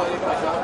Obrigado.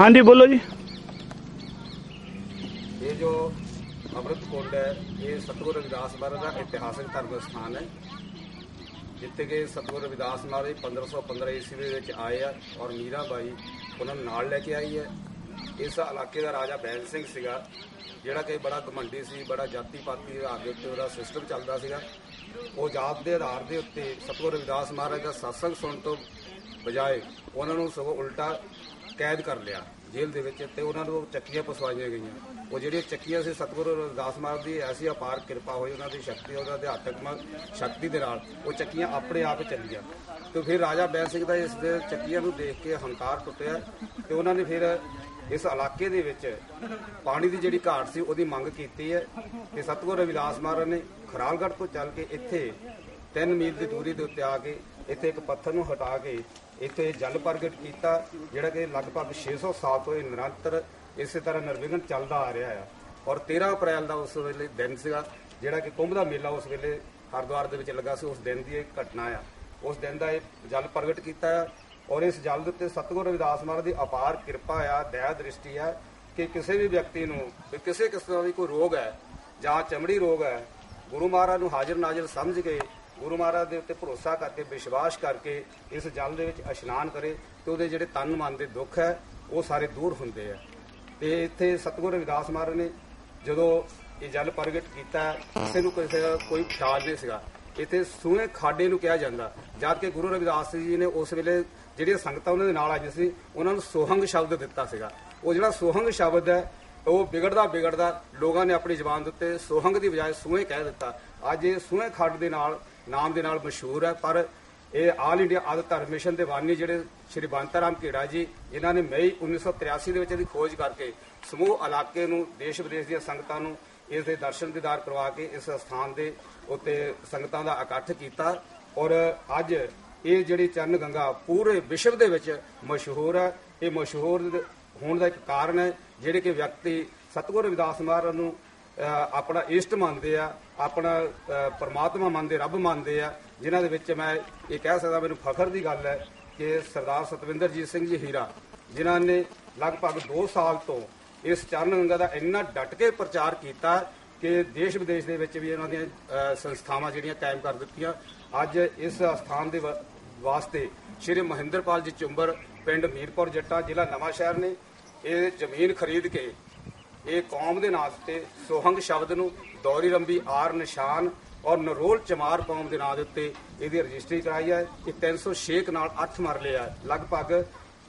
ਹਾਂਜੀ, ਬੋਲੋ ਜੀ। ਇਹ ਜੋ ਅੰਮ੍ਰਿਤ ਕੁੰਡ ਹੈ, ਇਹ ਸਤਿਗੁਰੂ ਰਵਿਦਾਸ ਮਹਾਰਾਜ ਦਾ ਇਤਿਹਾਸਕ ਧਰਮ ਸਥਾਨ ਹੈ। ਜਿੱਥੇ ਕਿ ਸਤਿਗੁਰੂ ਰਵਿਦਾਸ ਮਹਾਰਾਜ 1515 ਈਸਵੀ ਦੇ ਵਿੱਚ ਆਏ ਆ ਔਰ ਮੀਰਾਬਾਈ ਉਹਨਾਂ ਨੂੰ ਨਾਲ ਲੈ ਕੇ ਆਈ ਹੈ। ਇਸ ਇਲਾਕੇ ਦਾ ਰਾਜਾ ਬੈਲ ਸਿੰਘ ਸੀਗਾ, ਜਿਹੜਾ ਕਿ ਬੜਾ ਘਮੰਡੀ ਸੀ, ਬੜਾ ਜਾਤੀ ਪਾਤੀ ਦੇ ਆਗੇ ਉੱਤੇ ਉਹਦਾ ਸਿਸਟਮ ਚੱਲਦਾ ਸੀਗਾ। ਉਹ ਜਾਤ ਦੇ ਆਧਾਰ ਦੇ ਉੱਤੇ ਸਤਿਗੁਰੂ ਰਵਿਦਾਸ ਮਹਾਰਾਜ ਦਾ ਸਤਸੰਗ ਸੁਣਨ ਤੋਂ ਬਜਾਏ ਉਹਨਾਂ ਨੂੰ ਸਗੋਂ ਉਲਟਾ ਕੈਦ ਕਰ ਲਿਆ ਜੇਲ੍ਹ ਦੇ ਵਿੱਚ ਤੇ ਉਹਨਾਂ ਨੂੰ ਚੱਕੀਆਂ ਪਸਵਾਈਆਂ ਗਈਆਂ। ਉਹ ਜਿਹੜੀਆਂ ਚੱਕੀਆਂ ਸੀ, ਸਤਿਗੁਰੂ ਰਵਿਦਾਸ ਮਹਾਰਾਜ ਦੀ, ਐਸੀ ਅਪਾਰ ਕਿਰਪਾ ਹੋਈ ਉਹਨਾਂ ਦੀ ਸ਼ਕਤੀ, ਉਹਨਾਂ ਦੇ ਆਤਮਕ ਸ਼ਕਤੀ ਦੇ ਨਾਲ ਉਹ ਚੱਕੀਆਂ ਆਪਣੇ ਆਪ ਚੱਲੀਆਂ। ਤੇ ਫਿਰ ਰਾਜਾ ਬੈਲ ਸਿੰਘ ਦਾ ਇਸ ਦੇ ਚੱਕੀਆਂ ਨੂੰ ਦੇਖ ਕੇ ਹੰਕਾਰ ਟੁੱਟਿਆ ਤੇ ਉਹਨਾਂ ਨੇ ਫਿਰ ਇਸ ਇਲਾਕੇ ਦੇ ਵਿੱਚ ਪਾਣੀ ਦੀ ਜਿਹੜੀ ਘਾਟ ਸੀ, ਉਹਦੀ ਮੰਗ ਕੀਤੀ ਹੈ ਤੇ ਸਤਿਗੁਰੂ ਰਵਿਦਾਸ ਮਹਾਰਾਜ ਨੇ ਖਰਾਲਗੜ੍ਹ ਤੋਂ ਚੱਲ ਕੇ ਇੱਥੇ 3 ਮੀਲ ਦੀ ਦੂਰੀ ਦੇ ਉੱਤੇ ਆ ਕੇ ਇੱਥੇ ਇੱਕ ਪੱਥਰ ਨੂੰ ਹਟਾ ਕੇ ਇੱਥੇ ਜਲ ਪ੍ਰਗਟ ਕੀਤਾ, ਜਿਹੜਾ ਕਿ ਲਗਭਗ 600 ਸਾਲ ਤੋਂ ਇਹ ਨਿਰੰਤਰ ਇਸੇ ਤਰ੍ਹਾਂ ਨਿਰਵਿਘਨ ਚੱਲਦਾ ਆ ਰਿਹਾ ਆ। ਔਰ 13 ਅਪ੍ਰੈਲ ਦਾ ਉਸ ਵੇਲੇ ਦਿਨ ਸੀਗਾ, ਜਿਹੜਾ ਕਿ ਕੁੰਭ ਦਾ ਮੇਲਾ ਉਸ ਵੇਲੇ ਹਰਿਦੁਆਰ ਦੇ ਵਿੱਚ ਲੱਗਾ ਸੀ, ਉਸ ਦਿਨ ਦੀ ਇਹ ਘਟਨਾ ਆ। ਉਸ ਦਿਨ ਦਾ ਇਹ ਜਲ ਪ੍ਰਗਟ ਕੀਤਾ ਆ ਔਰ ਇਸ ਜਲ ਦੇ ਉੱਤੇ ਸਤਿਗੁਰ ਰਵਿਦਾਸ ਮਹਾਰਾਜ ਦੀ ਅਪਾਰ ਕਿਰਪਾ ਆ, ਦਇਆ ਦ੍ਰਿਸ਼ਟੀ ਆ ਕਿ ਕਿਸੇ ਵੀ ਵਿਅਕਤੀ ਨੂੰ ਕਿਸੇ ਕਿਸਮ ਦਾ ਵੀ ਕੋਈ ਰੋਗ ਹੈ ਜਾਂ ਚਮੜੀ ਰੋਗ ਹੈ, ਗੁਰੂ ਮਹਾਰਾਜ ਨੂੰ ਹਾਜ਼ਰ ਨਾਜ਼ਰ ਸਮਝ ਕੇ ਗੁਰੂ ਮਹਾਰਾਜ ਦੇ ਉੱਤੇ ਭਰੋਸਾ ਕਰਕੇ, ਵਿਸ਼ਵਾਸ ਕਰਕੇ ਇਸ ਜਲ ਦੇ ਵਿੱਚ ਇਸ਼ਨਾਨ ਕਰੇ ਤੇ ਉਹਦੇ ਜਿਹੜੇ ਤਨ ਮਨ ਦੇ ਦੁੱਖ ਹੈ, ਉਹ ਸਾਰੇ ਦੂਰ ਹੁੰਦੇ ਆ। ਤੇ ਇੱਥੇ ਸਤਿਗੁਰੂ ਰਵਿਦਾਸ ਮਹਾਰਾਜ ਨੇ ਜਦੋਂ ਇਹ ਜਲ ਪ੍ਰਗਟ ਕੀਤਾ, ਕਿਸੇ ਨੂੰ ਕਿਸੇ ਦਾ ਕੋਈ ਖਿਆਲ ਨਹੀਂ ਸੀਗਾ। ਇੱਥੇ ਸੂਹੇ ਖਾਡੇ ਨੂੰ ਕਿਹਾ ਜਾਂਦਾ। ਜਦ ਕਿ ਗੁਰੂ ਰਵਿਦਾਸ ਜੀ ਨੇ ਉਸ ਵੇਲੇ ਜਿਹੜੀਆਂ ਸੰਗਤਾਂ ਉਹਨਾਂ ਦੇ ਨਾਲ ਆਈਆਂ ਸੀ, ਉਹਨਾਂ ਨੂੰ ਸੋਹੰਗ ਸ਼ਬਦ ਦਿੱਤਾ ਸੀਗਾ। ਉਹ ਜਿਹੜਾ ਸੋਹੰਗ ਸ਼ਬਦ ਹੈ ਉਹ ਵਿਗੜਦਾ ਵਿਗੜਦਾ ਲੋਕਾਂ ਨੇ ਆਪਣੀ ਜ਼ਬਾਨ ਦੇ ਉੱਤੇ ਸੋਹੰਗ ਦੀ ਬਜਾਏ ਸੂਹੇ ਕਹਿ ਦਿੱਤਾ। ਅੱਜ ਇਹ ਸੂਹੇ ਖੱਡ ਦੇ ਨਾਲ, ਨਾਮ ਦੇ ਨਾਲ ਮਸ਼ਹੂਰ ਹੈ, ਪਰ ਇਹ ਆਲ ਇੰਡੀਆ ਆਦਿ ਧਰਮ ਮਿਸ਼ਨ ਦੇ ਵਾਨੀ ਜਿਹੜੇ ਸ਼੍ਰੀ ਬੰਤਾਰਾਮ ਰਾਮ ਜੀ, ਇਹਨਾਂ ਨੇ ਮਈ 1983 ਦੇ ਵਿੱਚ ਇਹਦੀ ਖੋਜ ਕਰਕੇ ਸਮੂਹ ਇਲਾਕੇ ਨੂੰ, ਦੇਸ਼ ਵਿਦੇਸ਼ ਦੀਆਂ ਸੰਗਤਾਂ ਨੂੰ ਇਸ ਦੇ ਦਰਸ਼ਨ ਦੀਦਾਰ ਕਰਵਾ ਕੇ ਇਸ ਸਥਾਨ ਦੇ ਉੱਤੇ ਸੰਗਤਾਂ ਦਾ ਇਕੱਠ ਕੀਤਾ। ਔਰ ਅੱਜ ਇਹ ਜਿਹੜੀ ਚਰਨ ਗੰਗਾ ਪੂਰੇ ਵਿਸ਼ਵ ਦੇ ਵਿੱਚ ਮਸ਼ਹੂਰ ਹੈ ਇਹ ਮਸ਼ਹੂਰ ਹੋਣ ਦਾ ਇੱਕ ਕਾਰਨ ਹੈ, ਜਿਹੜੇ ਕਿ ਵਿਅਕਤੀ ਸਤਿਗੁਰੂ ਰਵਿਦਾਸ ਮਹਾਰਾਜ ਨੂੰ ਆਪਣਾ ਇਸ਼ਟ ਮੰਨਦੇ ਆ, ਆਪਣਾ ਪਰਮਾਤਮਾ ਮੰਨਦੇ, ਰੱਬ ਮੰਨਦੇ ਆ, ਜਿਨ੍ਹਾਂ ਦੇ ਵਿੱਚ ਮੈਂ ਇਹ ਕਹਿ ਸਕਦਾ ਮੈਨੂੰ ਫਖਰ ਦੀ ਗੱਲ ਹੈ ਕਿ ਸਰਦਾਰ ਸਤਵਿੰਦਰਜੀਤ ਸਿੰਘ ਜੀ ਹੀਰਾ, ਜਿਨ੍ਹਾਂ ਨੇ ਲਗਭਗ 2 ਸਾਲ ਤੋਂ ਇਸ ਚਰਨ ਗੰਗਾ ਦਾ ਇੰਨਾ ਡਟ ਕੇ ਪ੍ਰਚਾਰ ਕੀਤਾ ਕਿ ਦੇਸ਼ ਵਿਦੇਸ਼ ਦੇ ਵਿੱਚ ਵੀ ਇਹਨਾਂ ਦੀਆਂ ਸੰਸਥਾਵਾਂ ਜਿਹੜੀਆਂ ਕਾਇਮ ਕਰ ਦਿੱਤੀਆਂ, ਅੱਜ ਇਸ ਸਥਾਨ ਦੇ ਵਾ- ਵਾਸਤੇ ਸ਼੍ਰੀ ਮਹਿੰਦਰਪਾਲ ਜੀ ਚੁੰਬਰ ਪਿੰਡ ਮੀਰਪੁਰ ਜੱਟਾ ਜ਼ਿਲ੍ਹਾ ਨਵਾਂ ਸ਼ਹਿਰ ਨੇ ਇਹ ਜ਼ਮੀਨ ਖਰੀਦ ਕੇ ਇਹ ਕੌਮ ਦੇ ਨਾਂ ਤੇ ਸੋਹੰਗ ਸ਼ਬਦ ਨੂੰ ਦੌਰੀ ਰੰਬੀ ਆਰ ਨਿਸ਼ਾਨ ਔਰ ਨਰੋਲ ਚਮਾਰ ਕੌਮ ਦੇ ਨਾਂ ਦੇ ਉੱਤੇ ਇਹਦੀ ਰਜਿਸਟਰੀ ਕਰਾਈ ਹੈ ਇਹ 306 ਕਨਾਲ 8 ਮਰਲੇ ਆ। ਲਗਭਗ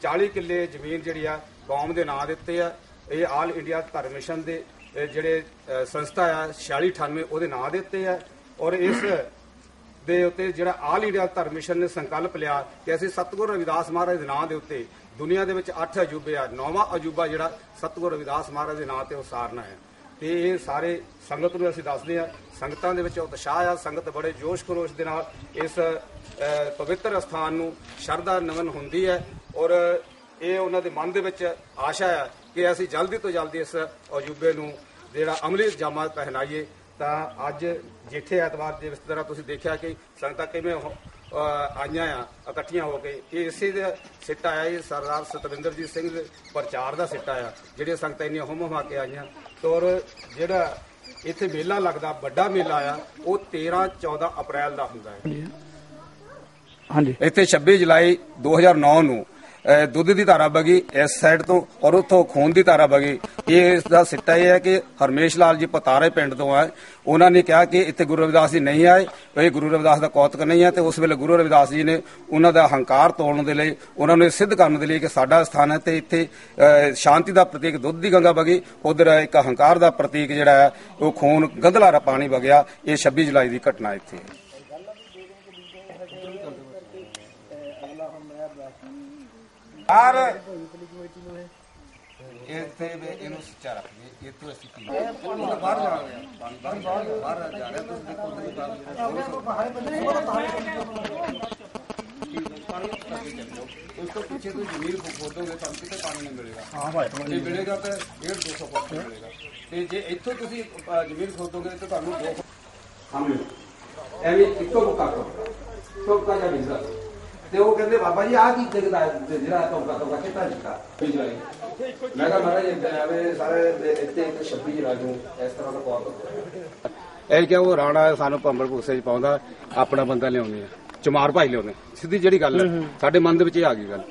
40 ਕਿੱਲੇ ਜ਼ਮੀਨ ਜਿਹੜੀ ਆ ਕੌਮ ਦੇ ਨਾਂ ਦੇ ਉੱਤੇ ਆ। ਇਹ ਆਲ ਇੰਡੀਆ ਧਰਮ ਮਿਸ਼ਨ ਦੇ ਜਿਹੜੇ ਅ, ਸੰਸਥਾ ਆ 4698 ਉਹਦੇ ਨਾਂ ਦੇ ਉੱਤੇ ਆ। ਔਰ ਇਸ ਦੇ ਉੱਤੇ ਜਿਹੜਾ ਆਲ ਇੰਡੀਆ ਧਰਮ ਮਿਸ਼ਨ ਨੇ ਸੰਕਲਪ ਲਿਆ ਕਿ ਅਸੀਂ ਸਤਿਗੁਰੂ ਰਵਿਦਾਸ ਮਹਾਰਾਜ ਦੇ ਨਾਂ ਦੇ ਉੱਤੇ ਦੁਨੀਆ ਦੇ ਵਿੱਚ 8 ਅਜੂਬੇ ਆ, ਨੌਵਾਂ ਅਜੂਬਾ ਜਿਹੜਾ ਸਤਿਗੁਰੂ ਰਵਿਦਾਸ ਮਹਾਰਾਜ ਦੇ ਨਾਂ ਤੇ ਉਸਾਰਨਾ ਹੈ। ਤੇ ਇਹ ਸਾਰੇ ਸੰਗਤ ਨੂੰ ਅਸੀਂ ਦੱਸਦੇ ਆ ਸੰਗਤਾਂ ਦੇ ਵਿੱਚ ਉਤਸ਼ਾਹ ਆ, ਸੰਗਤ ਬੜੇ ਜੋਸ਼ ਖਰੋਸ਼ ਦੇ ਨਾਲ ਇਸ ਪਵਿੱਤਰ ਸਥਾਨ ਨੂੰ ਸ਼ਰਧਾ ਨਮਨ ਹੁੰਦੀ ਹੈ ਔਰ ਇਹ ਉਹਨਾਂ ਦੇ ਮਨ ਦੇ ਵਿੱਚ ਆਸ਼ਾ ਹੈ ਕਿ ਅਸੀਂ ਜਲਦੀ ਤੋਂ ਜਲਦੀ ਇਸ ਅਜੂਬੇ ਨੂੰ ਜਿਹੜਾ ਅਮਲੀ ਜਾਮਾ ਪਹਿਨਾਈਏ। ਤਾਂ ਅੱਜ ਜੇਠੇ ਐਤਵਾਰ ਦੇ ਇਸ ਤਰ੍ਹਾਂ ਤੁਸੀਂ ਦੇਖਿਆ ਕਿ ਸੰਗਤਾਂ ਕਿਵੇਂ ਆਈਆਂ ਆ ਇਕੱਠੀਆਂ ਹੋ ਕੇ ਇਹ ਇਸੇ ਦਾ ਸਿੱਟਾ ਆਇਆ ਇਹ ਸਰਦਾਰ ਸਤਵਿੰਦਰਜੀਤ ਸਿੰਘ ਦੇ ਪ੍ਰਚਾਰ ਦਾ ਸਿੱਟਾ ਆ ਜਿਹੜੀਆਂ ਸੰਗਤਾਂ ਇੰਨੀਆਂ ਹੁਮ ਹੁਮਾ ਕੇ ਆਈਆਂ। ਤੋਰ ਜਿਹੜਾ ਇੱਥੇ ਮੇਲਾ ਲੱਗਦਾ ਵੱਡਾ ਮੇਲਾ ਆ ਉਹ 13 14 ਅਪ੍ਰੈਲ ਦਾ ਹੁੰਦਾ ਹੈ। ਹਾਂਜੀ। ਇੱਥੇ 26 ਜੁਲਾਈ 2009 ਨੂੰ ਦੁੱਧ ਦੀ ਧਾਰਾ ਵਗੀ ਇਸ ਸਾਈਡ ਤੋਂ ਔਰ ਉੱਥੋਂ ਖੂਨ ਦੀ ਧਾਰਾ ਵਗੀ ਇਹ ਇਸ ਦਾ ਸਿੱਟਾ ਇਹ ਹੈ ਕਿ ਹਰਮੇਸ਼ ਲਾਲ ਜੀ ਪਤਾਰੇ ਪਿੰਡ ਤੋਂ ਆਏ। ਉਹਨਾਂ ਨੇ ਕਿਹਾ ਕਿ ਇੱਥੇ ਗੁਰੂ ਰਵਿਦਾਸ ਜੀ ਨਹੀਂ ਆਏ। ਇਹ ਗੁਰੂ ਰਵਿਦਾਸ ਦਾ ਕੌਤਕ ਨਹੀਂ ਹੈ ਤੇ ਉਸ ਵੇਲੇ ਗੁਰੂ ਰਵਿਦਾਸ ਜੀ ਨੇ ਉਹਨਾਂ ਦਾ ਹੰਕਾਰ ਤੋੜਨ ਦੇ ਲਈ, ਉਹਨਾਂ ਨੂੰ ਸਿੱਧ ਕਰਨ ਦੇ ਲਈ ਕਿ ਸਾਡਾ ਸਥਾਨ ਹੈ ਤੇ ਇੱਥੇ ਸ਼ਾਂਤੀ ਦਾ ਪ੍ਰਤੀਕ ਦੁੱਧ ਦੀ ਗੰਗਾ ਵਗੀ ਉਧਰ ਇੱਕ ਹੰਕਾਰ ਦਾ ਪ੍ਰਤੀਕ ਜਿਹੜਾ ਹੈ, ਉਹ ਖੂਨ ਗੰਧਲਾਰਾ ਪਾਣੀ ਵਗਿਆ। ਇਹ 26 ਜੁਲਾਈ ਦੀ ਘਟਨਾ ਇੱਥੇ ਹੈ ਯਾਰ ਇੱਥੇ ਵੀ ਇਹਨੂੰ ਸੱਚਾ ਰੱਖੀਏ ਇੱਥੋਂ ਅਸੀਂ ਪੀ ਬਾਹਰ ਬਾਹਰ ਜਾ ਰਿਹਾ ਬਾਹਰ ਬਾਹਰ ਬਾਹਰ ਜਾ ਰਿਹਾ ਤੁਸੀਂ ਦੇਖੋ ਤੁਸੀਂ ਉਸ ਤੋਂ ਪਿੱਛੇ ਤੁਸੀਂ ਜ਼ਮੀਨ ਖੋਦੋਗੇ ਤੁਹਾਨੂੰ ਕਿਤੇ ਪਾਣੀ ਨਹੀਂ ਮਿਲੇਗਾ। ਹਾਂ ਭਾਈ ਜੇ ਮਿਲੇਗਾ। ਤਾਂ 1.5 200 ਫੁੱਟ ਮਿਲੇਗਾ। ਤੇ ਜੇ ਇੱਥੋਂ ਤੁਸੀਂ ਜ਼ਮੀਨ ਖੋਦੋਗੇ ਤਾਂ ਤੁਹਾਨੂੰ ਦੋ ਸਾਹਮਣੇ ਐਵੇਂ ਇੱਕੋ ਮੁੱਕਾ ਤੋਂ ਟੋਕਾ ਜਿਹਾ ਮਿਲਦਾ ਤੇ ਉਹ ਕਹਿੰਦੇ ਬਾਬਾ ਜੀ ਆਹ ਕੀ ਦਿਖਦਾ ਹੈ? ਤੇ ਜਿਹੜਾ ਟੋਕਾ ਕਿੱਦਾਂ ਦਿਖਦਾ ਪਿਛਲਾ ਮੈਂ ਕਿਹਾ ਮਹਾਰਾਜ ਐਵੇਂ ਸਾਰੇ ਇੱਥੇ ਇੱਕ 26 ਰਾਜੂ ਇਸ ਤਰ੍ਹਾਂ ਦਾ ਕੋਰ ਇਹ ਕਿ ਉਹ ਰਾਣਾ ਸਾਨੂੰ ਭੰਬਲ ਭੁਕਸੇ ਚ ਪਾਉਂਦਾ ਆਪਣਾ ਬੰਦਾ ਲਿਆਉਂਦੇ ਆ। ਚਮਾਰ ਭਾਈ ਲਿਆਉਂਦੇ ਸਿੱਧੀ ਜਿਹੜੀ ਗੱਲ ਹੈ। ਸਾਡੇ ਮਨ ਦੇ ਵਿੱਚ ਇਹ ਆ ਗਈ ਗੱਲ।